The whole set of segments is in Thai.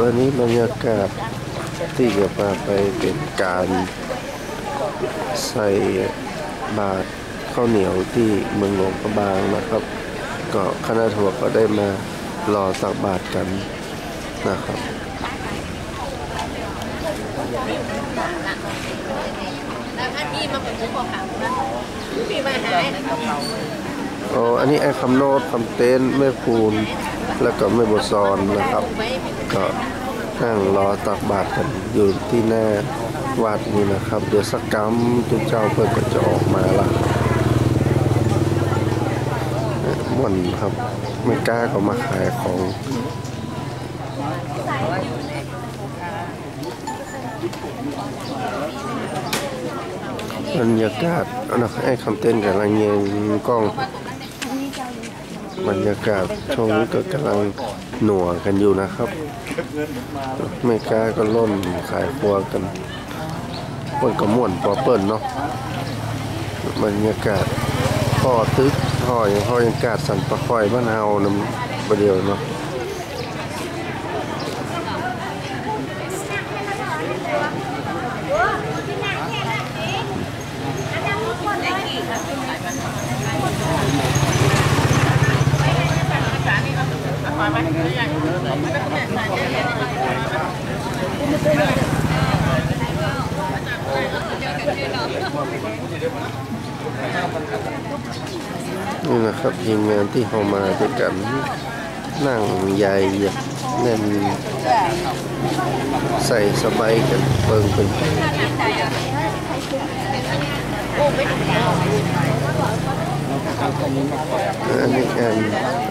วันนี้บรรยากาศที่จะพาไปเป็นการใส่บาตรข้าวเหนียวที่เมืองหลวงพระบางนะครับ ก็คณะทัวร์ก็ได้มารอตักบาตรกันนะครับแล้วถ้าพี่มาเป็นผู้ปกครองพี่มาหายอ๋ออันนี้ไอ้คำโนดคำเต้นแม่คูณ แล้วก็แม่บทซอนนะครับ ก็นั่งรอตักบาตรกันอยู่ที่หน้าวัดนี่นะครับ เดี๋ยวสักกรรมทุกเจ้าเพื่อนก็จะออกมาละม่วนครับไม่กล้าก็มาขายของบรรยากาศนะไอ้คำเต้นกับลังเยงกล้อง บรรยากาศช่วงนี้ก็กำลังหนัวกันอยู่นะครับ ไม่กล้าก็ล่นขายครัวกันเปิ้นก็ม่วนปอเปิ้นเนาะบรรยากาศพ่อตึกพ่อยังพ่อยังกาดสันปะคอยบ้านเฮานำประเดียวเนาะ นี่นะครับทีมงานที่เขามาด้วยกันนั่งใหญ่แน่นใส่สบายกันเปิงเป็น อันนี้แอนส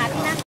ั่ง